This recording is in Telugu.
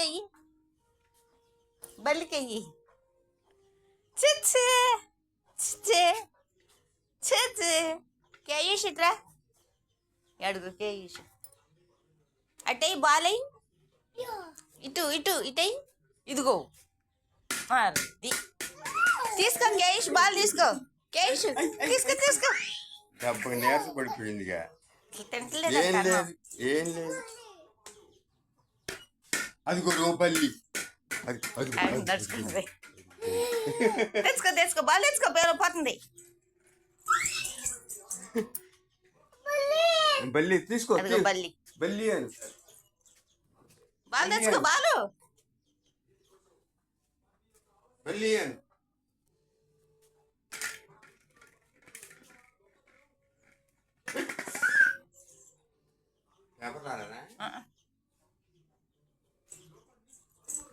బల్లికెయ్యి బల్లికెయ్యి చిచ్చే చిచ్చే చిచ్చే కేయూష్ ఇట్రా అడుగు కేయూష్ అట్టయి బాలయ్యి. ఇటు ఇటు ఇటయి. ఇదిగో. అది తీసుకో కేయూష్ బాల్ తీసుకో. కేయూష్ తీసుకో తీసుకో. డెబ్బై పడిపోయిందిగా. ఏం లేదు ఏం లేదు. అదిగో రూపల్లి అది నడుచుకుంది. తెచ్చుకో తెచ్చుకో బాల్ తెచ్చుకో పేరు పోతుంది. బల్లి. తీసుకో. బల్లి. బల్లి అని. బాల్ తెచ్చుకో బాలు. బల్లి అని. రాలేదా? ఆ,